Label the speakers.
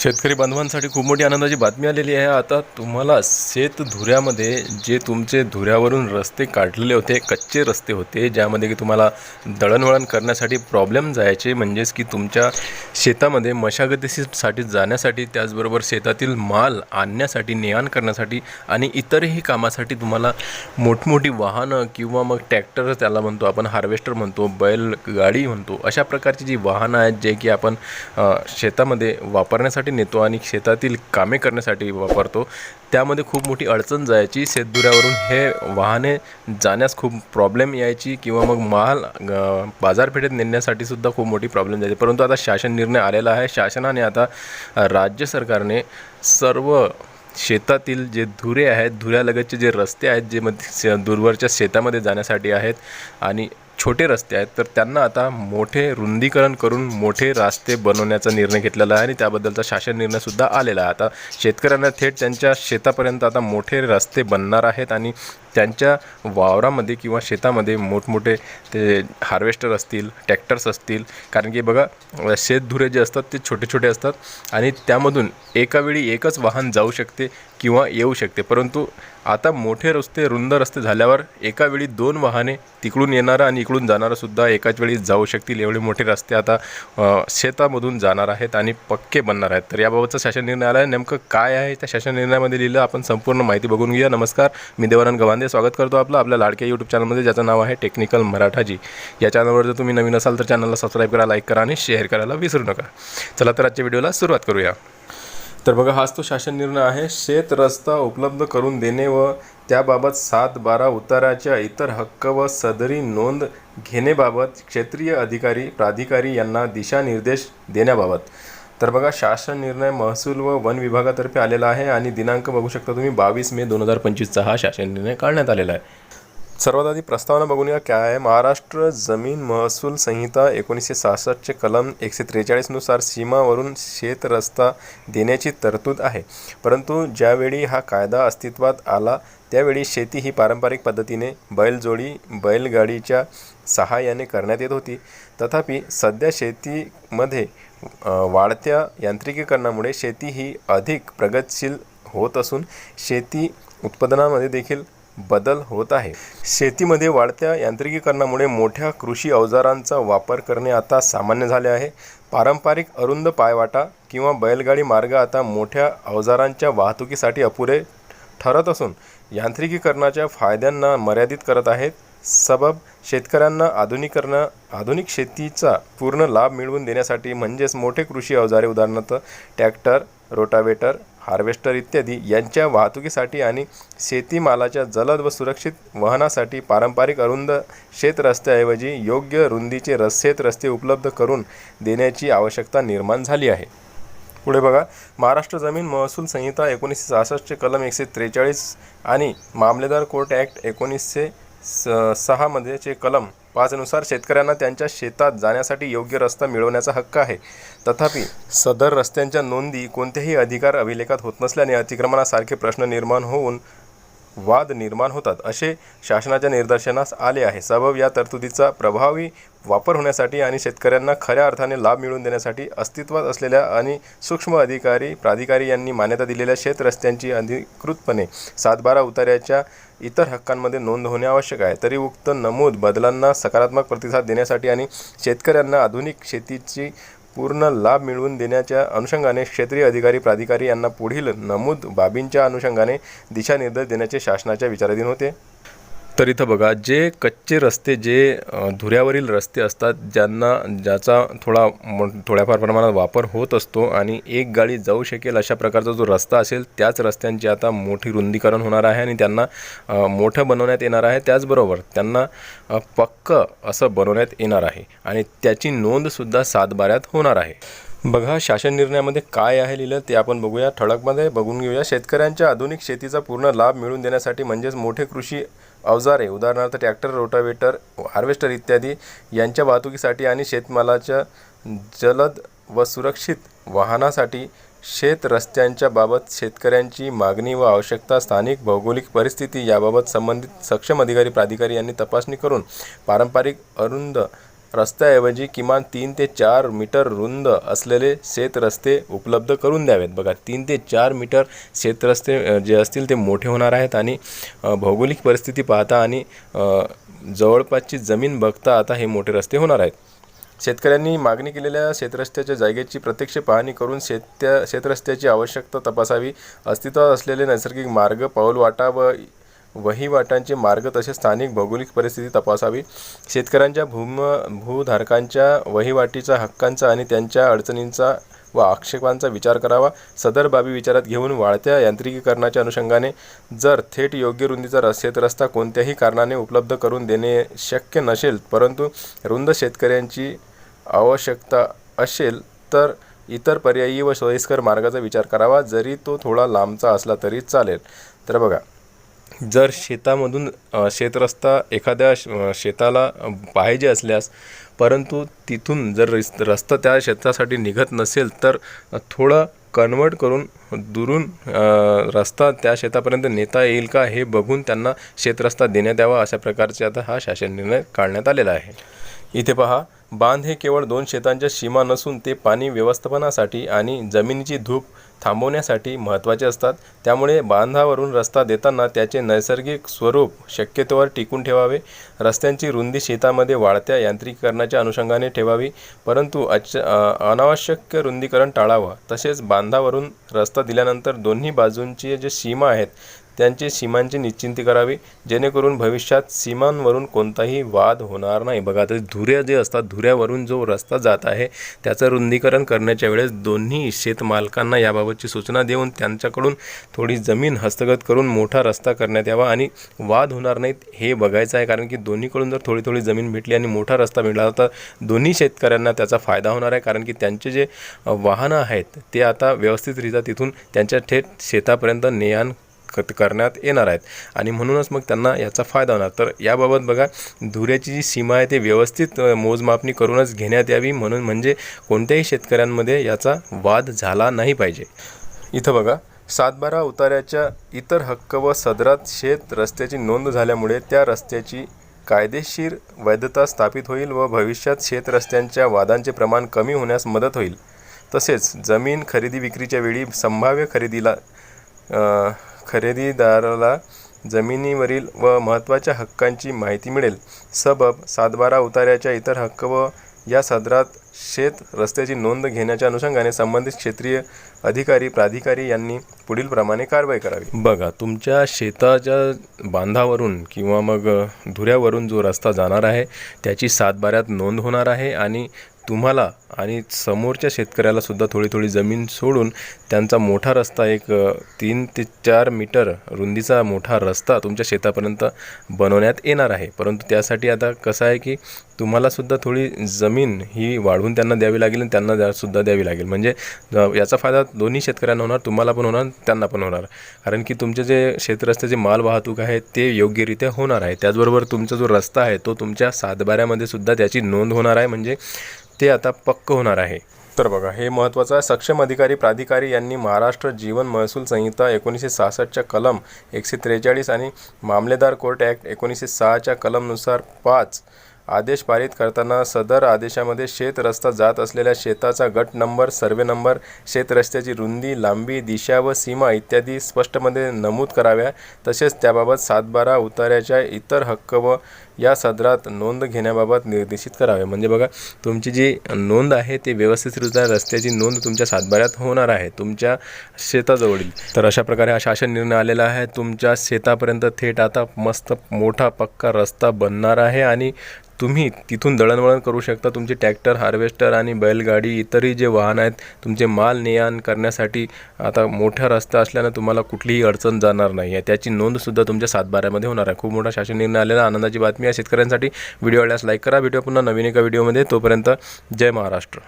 Speaker 1: शेतकरी बांधवांसाठी खूप मोठी आनंदाची बातमी आलेली आहे. आता तुम्हाला शेत धुऱ्यामध्ये जे तुमचे धुऱ्यावरून रस्ते काढलेले होते कच्चे रस्ते होते ज्यामध्ये की तुम्हाला दळणवळण करण्यासाठी प्रॉब्लेम जायचे म्हणजेच की तुमच्या शेतामध्ये मशागतीसाठी जाण्यासाठी त्याचबरोबर शेतातील माल आणण्यासाठी ने आण करण्यासाठी आणि इतरही कामासाठी तुम्हाला मोठमोठी वाहनं किंवा मग ट्रॅक्टर त्याला म्हणतो आपण हार्वेस्टर म्हणतो बैलगाडी म्हणतो अशा प्रकारची जी वाहनं आहेत जे की आपण शेतामध्ये वापरण्यासाठी नेतो आणि शेतातील कामे करण्यासाठी वापरतो. त्यामध्ये खूप मोठी अडचण जायची. शेतदुऱ्यावरून हे वाहने जाण्यास खूप प्रॉब्लेम यायची किंवा मग माल बाजारपेठेत नेण्यासाठी सुद्धा खूप मोठी प्रॉब्लेम जायची. परंतु आता शासन निर्णय आलेला आहे. शासनाने आता राज्य सरकारने सर्व शेतातील जे धुरे आहेत धुऱ्यालगतचे जे रस्ते आहेत जे मध्ये दूरवरच्या शेतामध्ये जाण्यासाठी आहेत आणि छोटे रस्ते आहेत तर त्यांना आता मोठे रुंदीकरण करून मोठे रस्ते बनवण्याचा निर्णय घेतलेला आहे आणि त्याबद्दलचा शासन निर्णयसुद्धा आलेला आहे. आता शेतकऱ्यांना थेट त्यांच्या शेतापर्यंत आता मोठे रस्ते बनणार आहेत आणि त्यांच्या वावरामध्ये किंवा शेतामध्ये मोठमोठे ते हार्वेस्टर असतील ट्रॅक्टर्स असतील. कारण की बघा शेतधुरे जे असतात ते छोटे छोटे असतात आणि त्यामधून एका वेळी एकच वाहन जाऊ शकते किंवा येऊ शकते. परंतु आता मोठे रस्ते रुंद रस्ते झाल्यावर एका वेळी दोन वाहने तिकडून येणारं आणि इकडून जाणारंसुद्धा एकाच वेळी जाऊ शकतील. एवढे मोठे रस्ते आता शेतामधून जाणार आहेत आणि पक्के बनणार आहेत. तर याबाबतचा शासन निर्णय आला नेमकं काय आहे? त्या शासन निर्णयामध्ये लिहिलं. आपण संपूर्ण माहिती बघून घेऊया. नमस्कार. मी देवानंद गव्हांदे स्वागत करतो आपलं आपल्या लाडक्या यूट्यूब चॅनलमध्ये ज्याचं नाव आहे टेक्निकल मराठाजी. या चॅनलवर जर तुम्ही नवीन असाल तर चॅनलला सबस्क्राईब करा लाईक करा आणि शेअर करायला विसरू नका. चला तर आजच्या व्हिडिओला सुरुवात करूया. तर बघा हाच तो शासन निर्णय आहे. शेत रस्ता उपलब्ध करून देणे व त्याबाबत सात बारा उताराच्या इतर हक्क व सदरी नोंद घेणेबाबत क्षेत्रीय अधिकारी प्राधिकारी यांना दिशानिर्देश देण्याबाबत. तर बघा शासन निर्णय महसूल व वन विभागातर्फे आलेला आहे आणि दिनांक बघू शकता तुम्ही बावीस मे दोन हजार पंचवीसचा हा शासन निर्णय काढण्यात आलेला आहे. सर्वात आधी प्रस्तावना बघून या काय आहे महाराष्ट्र जमीन महसूल संहिता एकोणीसशे सहासष्टचे कलम एकशे त्रेचाळीसनुसार सीमावरून शेत रस्ता देण्याची तरतूद आहे. परंतु ज्यावेळी हा कायदा अस्तित्वात आला त्यावेळी शेती ही पारंपरिक पद्धतीने बैलजोडी बैलगाडीच्या सहाय्याने करण्यात येत होती. तथापि सध्या शेतीमध्ये वाढत्या यांत्रिकीकरणामुळे शेती ही अधिक प्रगतशील होत असून शेती उत्पादनामध्ये देखील बदल होत आहे. शेतीमध्ये वाढत्या यांत्रिकीकरणामुळे मोठ्या कृषी अवजारांचा वापर करणे आता सामान्य झाले आहे. पारंपरिक अरुंद पायवाटा किंवा बैलगाडी मार्ग आता मोठ्या अवजारांच्या वाहतुकीसाठी अपुरे ठरत असून यांत्रिकीकरणाच्या फायद्यांना मर्यादित करत आहेत. सबब शेतकऱ्यांना आधुनिकरण आधुनिक शेतीचा पूर्ण लाभ मिळवून देण्यासाठी म्हणजेच मोठे कृषी अवजारे उदाहरणार्थ ट्रॅक्टर रोटावेटर हार्वेस्टर इत्यादी यांच्या वाहतुकीसाठी आणि शेतीमालाच्या जलद व सुरक्षित वहनासाठी पारंपरिक अरुंद शेतरस्त्याऐवजी योग्य रुंदीचे रस शेतरस्ते उपलब्ध करून देण्याची आवश्यकता निर्माण झाली आहे. पुढे बघा. महाराष्ट्र जमीन महसूल संहिता एकोणीसशे सहासष्टचे कलम एकशे त्रेचाळीस आणि मामलेदार कोर्ट ॲक्ट एकोणीसशे स सहामध्येचे कलम पाचनुसार शेतकऱ्यांना त्यांच्या शेतात जाण्यासाठी योग्य रस्ता मिळवण्याचा हक्क आहे. तथापि सदर रस्त्यांच्या नोंदी कोणत्याही अधिकार अभिलेखात होत नसल्याने अतिक्रमणासारखे प्रश्न निर्माण होऊन वाद निर्माण होतात असे शासनाच्या निदर्शनास आले आहे. सबब या तरतुदीचा प्रभावी वापर होण्यासाठी आणि शेतकऱ्यांना खऱ्या अर्थाने लाभ मिळवून देण्यासाठी अस्तित्वात असलेल्या आणि सूक्ष्म अधिकारी प्राधिकारी यांनी मान्यता दिलेल्या शेतरस्त्यांची अधिकृतपणे सातबारा उतार्याच्या इतर हक्कांमध्ये नोंद होणे आवश्यक आहे. तरी उक्त नमूद बदलांना सकारात्मक प्रतिसाद देण्यासाठी आणि शेतकऱ्यांना आधुनिक शेतीची पूर्ण लाभ मिळवून देण्याच्या अनुषंगाने क्षेत्रीय अधिकारी प्राधिकारी यांना पुढील नमूद बाबींच्या अनुषंगाने दिशानिर्देश देण्याचे शासनाच्या विचाराधीन होते. तर इथं बघा जे कच्चे रस्ते जे धुऱ्यावरील रस्ते असतात ज्यांना ज्याचा थोडा मो थोड्याफार प्रमाणात वापर होत असतो आणि एक गाडी जाऊ शकेल अशा प्रकारचा जो रस्ता असेल त्याच रस्त्यांची आता मोठी रुंदीकरण होणार आहे आणि त्यांना मोठं बनवण्यात येणार आहे. त्याचबरोबर त्यांना पक्कं असं बनवण्यात येणार आहे आणि त्याची नोंदसुद्धा सातबाऱ्यात होणार आहे. बघा शासन निर्णयामध्ये काय आहे लिहिलं ते आपण बघूया. ठळकमध्ये बघून घेऊया. शेतकऱ्यांच्या आधुनिक शेतीचा पूर्ण लाभ मिळवून देण्यासाठी म्हणजेच मोठे कृषी अवजारे उदाहरणार्थ ट्रॅक्टर रोटावेटर हार्वेस्टर इत्यादी यांच्या वाहतुकीसाठी आणि शेतमालाच्या जलद व सुरक्षित वाहनासाठी शेत रस्त्यांच्या बाबत शेतकऱ्यांची मागणी व आवश्यकता स्थानिक भौगोलिक परिस्थिती याबाबत संबंधित सक्षम अधिकारी प्राधिकारी यांनी तपासणी करून पारंपरिक अरुंद रस्त्याऐवजी किमान तीन ते चार मीटर रुंद असलेले शेतरस्ते उपलब्ध करून द्यावेत. बघा तीन ते चार मीटर शेतरस्ते जे असतील ते मोठे होणार आहेत आणि भौगोलिक परिस्थिती पाहता आणि जवळपासची जमीन बघता आता हे मोठे रस्ते होणार आहेत. शेतकऱ्यांनी मागणी केलेल्या शेतरस्त्याच्या जागेची प्रत्यक्ष पाहणी करून शेत्या शेतरस्त्याची आवश्यकता तपासावी. अस्तित्वात असलेले नैसर्गिक मार्ग पाऊलवाटा व वहिवाटांचे मार्ग तसेच स्थानिक भौगोलिक परिस्थिती तपासावी. शेतकऱ्यांच्या भूम भूधारकांच्या वहिवाटीचा हक्कांचा आणि त्यांच्या अडचणींचा व आक्षेपांचा विचार करावा. सदर बाबी विचारात घेऊन वाढत्या यांत्रिकीकरणाच्या अनुषंगाने जर थेट योग्य रुंदीचा रस शेतरस्ता कोणत्याही कारणाने उपलब्ध करून देणे शक्य नसेल परंतु रुंद शेतकऱ्यांची आवश्यकता असेल तर इतर पर्यायी व सोयीस्कर मार्गाचा विचार करावा. जरी तो थोडा लांबचा असला तरी चालेल. तर बघा जर शेतामधून शेतरस्ता एखाद्या शेताला पाहिजे असल्यास परंतु तिथून जर रिस रस्ता त्या शेतासाठी निघत नसेल तर थोडं कन्वर्ट करून दुरून रस्ता त्या शेतापर्यंत नेता येईल का हे बघून त्यांना शेतरस्ता देण्यात यावा अशा प्रकारचे आता हा शासन निर्णय काढण्यात आलेला आहे. इथे पहा बांध हे केवळ दोन शेतांच्या सीमा नसून ते पाणी व्यवस्थापनासाठी आणि जमिनीची धूप थांबवण्यासाठी महत्त्वाचे असतात. त्यामुळे बांधावरून रस्ता देताना त्याचे नैसर्गिक स्वरूप शक्यतोवर टिकून ठेवावे. रस्त्यांची रुंदी शेतामध्ये वाढत्या यांत्रिकीकरणाच्या अनुषंगाने ठेवावी. परंतु अच अनावश्यक रुंदीकरण टाळावं. तसेच बांधावरून रस्ता दिल्यानंतर दोन्ही बाजूंची जे सीमा आहेत त्यांची सीमांची निश्चिंती करावी जेणेकरून भविष्यात सीमांवरून कोणताही वाद होणार नाही. बघा आता धुऱ्या जे असतात धुऱ्यावरून जो रस्ता जात आहे त्याचं रुंदीकरण करण्याच्या वेळेस दोन्ही शेतमालकांना याबाबतची सूचना देऊन त्यांच्याकडून थोडी जमीन हस्तगत करून मोठा रस्ता करण्यात यावा आणि वाद होणार नाहीत हे बघायचं आहे. कारण की दोन्हीकडून जर थोडी थोडी जमीन भेटली आणि मोठा रस्ता मिळाला तर दोन्ही शेतकऱ्यांना त्याचा फायदा होणार आहे. कारण की त्यांचे जे वाहनं आहेत ते आता व्यवस्थितरित्या तिथून त्यांच्या थेट शेतापर्यंत ने आण करण्यात येणार आहेत. आणि म्हणूनच मग त्यांना याचा फायदा होणार. तर याबाबत बघा धुऱ्याची जी सीमा आहे ते व्यवस्थित मोजमापणी करूनच घेण्यात यावी. म्हणून म्हणजे कोणत्याही शेतकऱ्यांमध्ये याचा वाद झाला नाही पाहिजे. इथं बघा सातबारा उताऱ्याच्या इतर हक्क व सदरात शेत रस्त्याची नोंद झाल्यामुळे त्या रस्त्याची कायदेशीर वैधता स्थापित होईल व भविष्यात शेत रस्त्यांच्या वादांचे प्रमाण कमी होण्यास मदत होईल. तसेच जमीन खरेदी विक्रीच्या वेळी संभाव्य खरेदीला खरेदीदाराला जमिनीवरील व महत्त्वाच्या हक्कांची माहिती मिळेल. सबब सातबारा उतार्याच्या इतर हक्क व या सदरात शेत रस्त्याची नोंद घेण्याच्या अनुषंगाने संबंधित क्षेत्रीय अधिकारी प्राधिकारी यांनी पुढील प्रमाणे कारवाई करावी. बघा तुमच्या शेताच्या बांधावरून किंवा मग धुऱ्यावरून जो रस्ता जाणार आहे त्याची सातबाऱ्यात नोंद होणार आहे आणि तुम्हाला आणि समोरच्या शेतकऱ्याला सुद्धा थोडी थोडी जमीन सोडून त्यांचा मोठा रस्ता एक तीन ते चार मीटर रुंदीचा मोठा रस्ता तुमच्या शेतापर्यंत बनवण्यात येणार आहे. परंतु त्यासाठी आता कसं आहे की तुम्हाला सुद्धा थोडी जमीन ही वाढवून त्यांना द्यावी लागेल आणि त्यांना द्या सुद्धा द्यावी लागेल. म्हणजे याचा फायदा दोन्ही शेतकऱ्यांना होणार तुम्हाला पण होणार त्यांना पण होणार. कारण की तुमचे जे शेतरस्त्याचे माल वाहतूक आहे ते योग्यरित्या होणार आहे. त्याचबरोबर तुमचा जो रस्ता आहे तो तुमच्या सातबाऱ्यामध्ये सुद्धा त्याची नोंद होणार आहे. म्हणजे ते आता पक्क होणार आहे. तर बघा हे महत्त्वाचं आहे. सक्षम अधिकारी प्राधिकारी यांनी महाराष्ट्र जीवन महसूल संहिता एकोणीसशे सहासष्टच्या कलम एकशे त्रेचाळीस आणि मामलेदार कोर्ट ॲक्ट एकोणीसशे सहाच्या कलमनुसार पाच आदेश पारित करताना सदर आदेशामध्ये शेत रस्ता जात असलेल्या शेताचा गट नंबर सर्वे नंबर शेत रस्त्याची रुंदी लांबी दिशा व सीमा इत्यादी स्पष्टमध्ये नमूद कराव्या. तसेच त्याबाबत सातबारा उतार्याच्या इतर हक्क व या सदरात नोंद घेण्याबाबत निर्देशित करावे. म्हणजे बघा तुमची जी नोंद आहे ते व्यवस्थितरित्या रस्त्याची नोंद तुमच्या सातबाऱ्यात होणार आहे. तुमच्या शेताजवळील. तर अशा प्रकारे हा शासन निर्णय आलेला आहे. तुमच्या शेतापर्यंत थेट आता मस्त मोठा पक्का रस्ता बनणार आहे आणि तुम्ही तिथून दळणवळण करू शकता. तुमचे ट्रॅक्टर हार्वेस्टर आणि बैलगाडी इतरही जे वाहन आहेत तुमचे माल ने आण करण्यासाठी आता मोठा रस्ता असल्यानं तुम्हाला कुठलीही अडचण जाणार नाही. आहे त्याची नोंदसुद्धा तुमच्या सातबाऱ्यामध्ये होणार आहे. खूप मोठा शासन निर्णय आलेला आनंदाची बातमी आहे शेतकऱ्यांसाठी व्हिडिओ आवडल्यास लाईक करा. व्हिडिओ पुन्हा नवीन एका व्हिडिओमध्ये तोपर्यंत जय महाराष्ट्र.